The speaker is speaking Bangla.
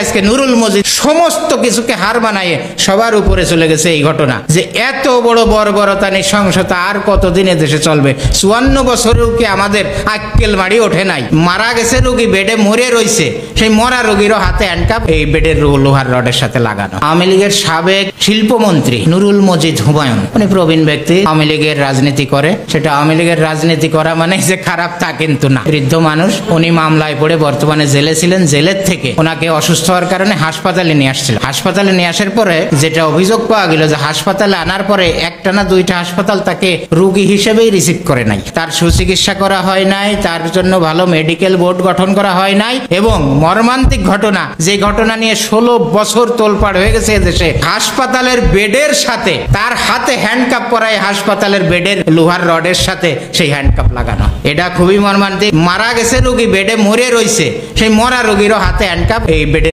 আজকে নুরুল মজিদ সমস্ত কিছুকে হার বানাইয়ে সবার উপরে চলে গেছে এই ঘটনা। যে এত বড় বর্বরতা, নৃশংসতা আর কতদিনে দেশে চলবে? চুয়ান্ন বছরেও কি আমাদের আক্কেল মারি ওঠে নাই? মারা গেছে রোগী, বেডে মরে রইছে। সেই মরা রোগীরও হাতে হ্যান্ডকাপ এই বেডের লোহার রডের সাথে লাগানো। আওয়ামী লীগের সাবেক শিল্পমন্ত্রী নুরুল মজিদ হুমায়ুন। উনি প্রবীণ ব্যক্তি, আওয়ামী লীগের রাজনীতি করে। সেটা আওয়ামী লীগের রাজনীতি করা মানে যে খারাপ তা কিন্তু না। বৃদ্ধ মানুষ, উনি মামলায় পড়ে বর্তমানে জেলে ছিলেন। জেলের থেকে ওনাকে অসুস্থ হওয়ার কারণে হাসপাতালে নিয়ে আসছিল। হাসপাতালে নিয়ে আসার পরে যেটা অভিযোগ পাওয়া গেল যে হাসপাতালে আনার পরে একটা না দুইটা হাসপাতাল তাকে রোগী হিসেবেই রিসিভ করে নাই। তার সুচিকিৎসা করা হয় নাই, তার জন্য ভালো মেডিকেল বোর্ড গঠন করা হয় নাই এবং মর্মান্তিক ঘটনা, যে ঘটনা নিয়ে ষোলো বছর তোলপাড় হয়ে গেছে দেশে হাসপাতালের বেডের সাথে, তার হাতে হ্যান্ডকাপ করায় হাসপাতালের বেডের লোহার রডের সাথে সেই হ্যান্ডকাপ লাগানো। এটা খুবই মর্মান্তিক। মারা গেছে রোগী, বেডে মরে রয়েছে সেই মরা রোগীরও হাতে হ্যান্ডকাপ এই বেডে